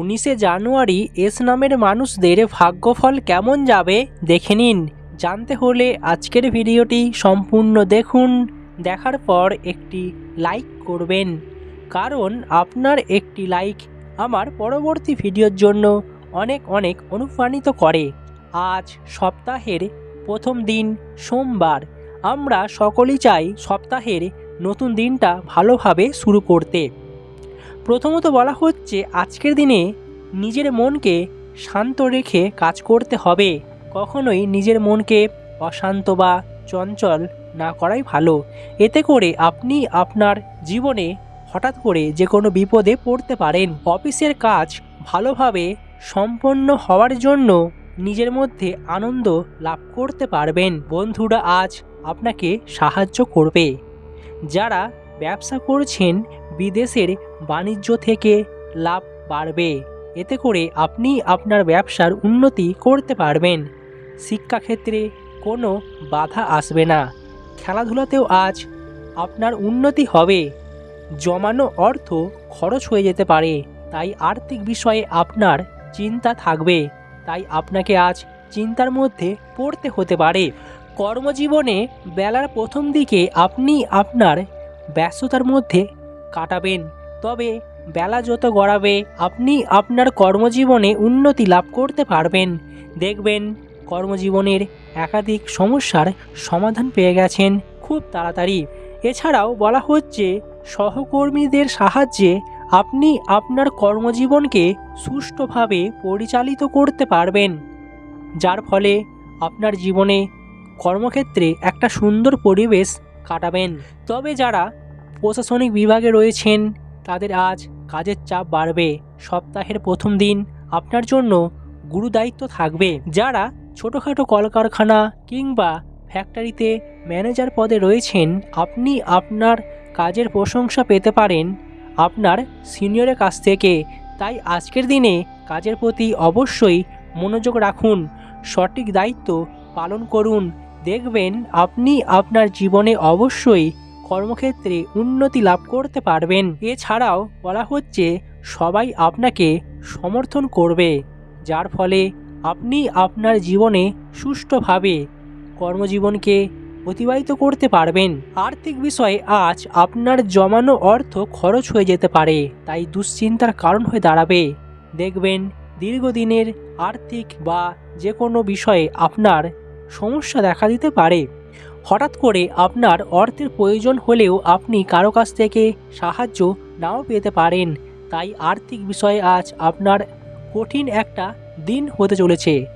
উনিশে জানুয়ারি এস নামের মানুষদের ভাগ্যফল কেমন যাবে দেখে নিন। জানতে হলে আজকের ভিডিওটি সম্পূর্ণ দেখুন। দেখার পর একটি লাইক করবেন। কারণ আপনার একটি লাইক আমার পরবর্তী ভিডিওর জন্য অনেক অনেক অনুপ্রাণিত করে। আজ সপ্তাহের প্রথম দিন সোমবার। আমরা সকলেই চাই সপ্তাহের নতুন দিনটা ভালোভাবে শুরু করতে। প্রথমত বলা হচ্ছে আজকের দিনে নিজের মনকে শান্ত রেখে কাজ করতে হবে। কখনোই নিজের মনকে অশান্ত বা চঞ্চল না করাই ভালো। এতে করে আপনি আপনার জীবনে হঠাৎ করে যে কোনো বিপদে পড়তে পারেন। অফিসের কাজ ভালোভাবে সম্পন্ন হওয়ার জন্য নিজের মধ্যে আনন্দ লাভ করতে পারবেন। বন্ধুরা, আজ আপনাকে সাহায্য করবে। যারা ব্যবসা করছেন বিদেশের বাণিজ্য থেকে লাভ বাড়বে। এতে করে আপনি আপনার ব্যবসার উন্নতি করতে পারবেন। শিক্ষাক্ষেত্রে কোনো বাধা আসবে না। খেলাধুলাতেও আজ আপনার উন্নতি হবে। জমানো অর্থ খরচ হয়ে যেতে পারে, তাই আর্থিক বিষয়ে আপনার চিন্তা থাকবে। তাই আপনাকে আজ চিন্তার মধ্যে পড়তে হতে পারে। কর্মজীবনে বেলার প্রথম দিকে আপনি আপনার ব্যস্ততার মধ্যে কাটাবেন। তবে বেলা যত গড়াবে, আপনি আপনার কর্মজীবনে উন্নতি লাভ করতে পারবেন। দেখবেন কর্মজীবনের একাধিক সমস্যার সমাধান পেয়ে গেছেন খুব তাড়াতাড়ি। এছাড়াও বলা হচ্ছে, সহকর্মীদের সাহায্যে আপনি আপনার কর্মজীবনকে সুষ্ঠুভাবে পরিচালিত করতে পারবেন। যার ফলে আপনার জীবনে কর্মক্ষেত্রে একটা সুন্দর পরিবেশ কাটাবেন। তবে যারা প্রশাসনিক বিভাগে রয়েছেন, তাদের আজ কাজের চাপ বাড়বে। সপ্তাহের প্রথম দিন আপনার জন্য গুরুদায়িত্ব থাকবে। যারা ছোটোখাটো কলকারখানা কিংবা ফ্যাক্টরিতে ম্যানেজার পদে রয়েছেন, আপনি আপনার কাজের প্রশংসা পেতে পারেন আপনার সিনিয়রের কাছ থেকে। তাই আজকের দিনে কাজের প্রতি অবশ্যই মনোযোগ রাখুন। সঠিক দায়িত্ব পালন করুন। দেখবেন আপনি আপনার জীবনে অবশ্যই কর্মক্ষেত্রে উন্নতি লাভ করতে পারবেন। এছাড়াও বলা হচ্ছে, সবাই আপনাকে সমর্থন করবে, যার ফলে আপনি আপনার জীবনে সুষ্ঠুভাবে কর্মজীবনকে অতিবাহিত করতে পারবেন। আর্থিক বিষয়ে আজ আপনার জমানো অর্থ খরচ হয়ে যেতে পারে, তাই দুশ্চিন্তার কারণ হয়ে দাঁড়াবে। দেখবেন, দীর্ঘদিনের আর্থিক বা যে কোনো বিষয়ে আপনার সমস্যা দেখা দিতে পারে। হঠাৎ করে আপনার অর্থের প্রয়োজন হলেও আপনি কারও কাছ থেকে সাহায্য নাও পেতে পারেন। তাই আর্থিক বিষয়ে আজ আপনার কঠিন একটা দিন হতে চলেছে।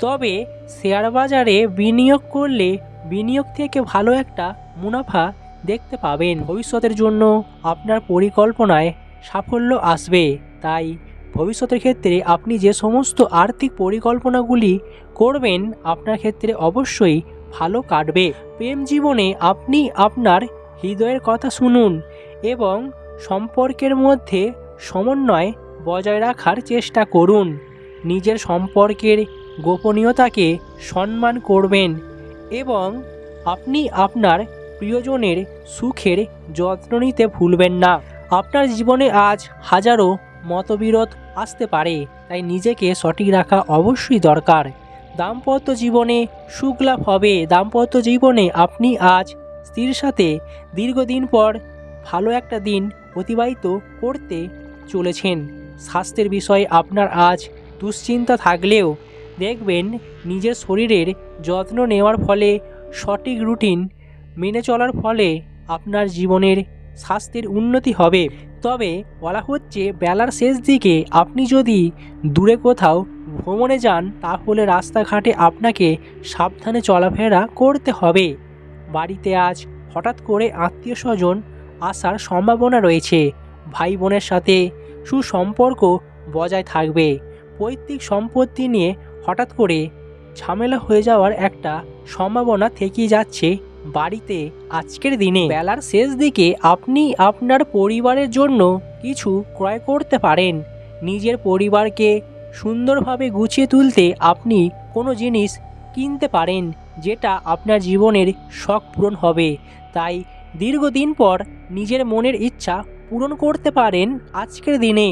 তবে শেয়ার বাজারে বিনিয়োগ করলে বিনিয়োগ থেকে ভালো একটা মুনাফা দেখতে পাবেন। ভবিষ্যতের জন্য আপনার পরিকল্পনায় সাফল্য আসবে। তাই ভবিষ্যতের ক্ষেত্রে আপনি যে সমস্ত আর্থিক পরিকল্পনাগুলি করবেন, আপনার ক্ষেত্রে অবশ্যই ভালো কাটবে। প্রেম জীবনে আপনি আপনার হৃদয়ের কথা শুনুন এবং সম্পর্কের মধ্যে সমন্বয় বজায় রাখার চেষ্টা করুন। নিজের সম্পর্কের গোপনীয়তাকে সম্মান করবেন এবং আপনি আপনার প্রিয়জনের সুখের যত্ন নিতে ভুলবেন না। আপনার জীবনে আজ হাজারো মতবিরোধ আসতে পারে, তাই নিজেকে সঠিক রাখা অবশ্যই দরকার। দাম্পত্য জীবনে সুখ লাভ হবে। দাম্পত্য জীবনে আপনি আজ স্ত্রীর সাথে দীর্ঘদিন পর ভালো একটা দিন অতিবাহিত করতে চলেছেন। স্বাস্থ্যের বিষয়ে আপনার আজ দুশ্চিন্তা থাকলেও দেখবেন নিজের শরীরের যত্ন নেওয়ার ফলে সঠিক রুটিন মেনে চলার ফলে আপনার জীবনের স্বাস্থ্যের উন্নতি হবে। তবে বলা হচ্ছে, বেলার শেষ দিকে আপনি যদি দূরে কোথাও ভ্রমণে যান, তাহলে রাস্তাঘাটে আপনাকে সাবধানে চলাফেরা করতে হবে। বাড়িতে আজ হঠাৎ করে আত্মীয় স্বজন আসার সম্ভাবনা রয়েছে। ভাই বোনের সাথে সুসম্পর্ক বজায় থাকবে। পৈতৃক সম্পত্তি নিয়ে হঠাৎ করে ঝামেলা হয়ে যাওয়ার একটা সম্ভাবনা থেকেই যাচ্ছে বাড়িতে আজকের দিনে বেলার শেষ দিকে আপনি আপনার পরিবারের জন্য কিছু ক্রয় করতে পারেন। নিজের পরিবারকে সুন্দরভাবে গুছিয়ে তুলতে আপনি কোনো জিনিস কিনতে পারেন, যেটা আপনার জীবনের শখ পূরণ হবে। তাই দীর্ঘদিন পর নিজের মনের ইচ্ছা পূরণ করতে পারেন আজকের দিনে।